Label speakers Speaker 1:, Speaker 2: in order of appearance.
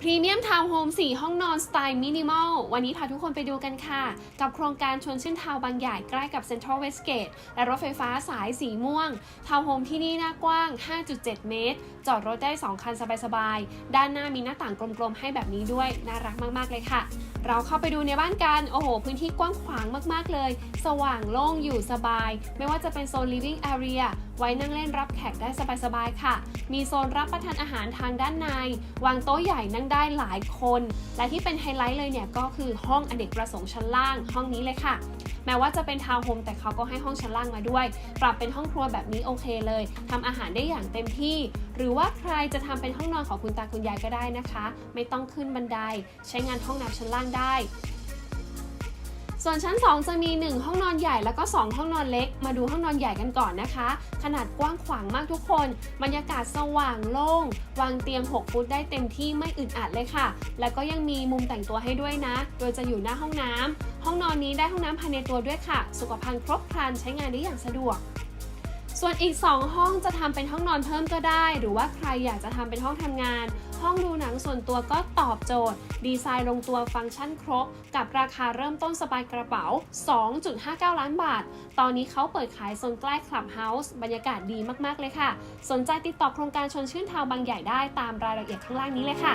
Speaker 1: พรีเมียมทาวน์โฮม 4 ห้องนอนสไตล์มินิมอล วันนี้พาทุกคนไปดูกันค่ะ กับโครงการชวนชื่นทาวน์บางใหญ่ใกล้กับเซ็นทรัลเวสเกตและรถไฟฟ้าสายสีม่วง ทาวน์โฮมที่นี่หน้ากว้าง 5.7 เมตร จอดรถได้ 2 คันสบายๆ ด้านหน้ามีหน้าต่างกลมๆ ให้แบบนี้ด้วย น่ารักมากๆเลยค่ะ เราเข้าไปดูในบ้านกัน โอ้โห พื้นที่กว้างขวางมากๆเลย สว่างโล่งอยู่สบาย ไม่ว่าจะเป็นโซน living area ไว้นั่งเล่นรับแขกได้สบายๆค่ะ มีโซนรับประทานอาหารทางด้านใน วางโต๊ะใหญ่นั่งได้หลายคน และที่เป็นไฮไลท์เลยเนี่ยก็คือห้องอเนกประสงค์ชั้นล่างห้องนี้เลยค่ะ แม้ว่าจะเป็นทาวน์โฮมแต่เขาก็ให้ห้องชั้นล่างมาด้วย ปรับเป็นห้องครัวแบบนี้โอเคเลยทำอาหารได้อย่างเต็มที่ หรือว่าใครจะทำเป็นห้องนอนของคุณตาคุณยายก็ได้นะคะ ไม่ต้องขึ้นบันได ใช้งานห้องน้ำชั้นล่างได้ ส่วนชั้น 2 จะมี 1 ห้องนอนใหญ่แล้วก็ 2 ห้องนอนเล็ก มาดูห้องนอนใหญ่กันก่อนนะคะ ขนาดกว้างขวางมากทุกคน บรรยากาศสว่างโล่ง วางเตียง 6 ฟุตได้เต็มที่ไม่อึดอัดเลยค่ะ แล้วก็ยังมีมุมแต่งตัวให้ด้วยนะ โดยจะอยู่หน้าห้องน้ำห้องนอนนี้ได้ห้องน้ำภายในตัวด้วยค่ะ สุขภัณฑ์ครบครันใช้งานได้อย่างสะดวกส่วนอีก 2 ห้องจะทำเป็นห้องนอนเพิ่มก็ได้ หรือว่าใครอยากจะทำเป็นห้องทำงาน ห้องดู ส่วนตัวก็ตอบโจทย์ ดีไซน์ลงตัวฟังก์ชันครบ กับราคาเริ่มต้นสบายกระเป๋า 2.59 ล้านบาท ตอนนี้เขาเปิดขายโซนใกล้คลับเฮาส์บรรยากาศดีมากๆเลยค่ะ สนใจติดต่อโครงการชนชื่นทาวน์บางใหญ่ได้ตามรายละเอียดข้างล่างนี้เลยค่ะ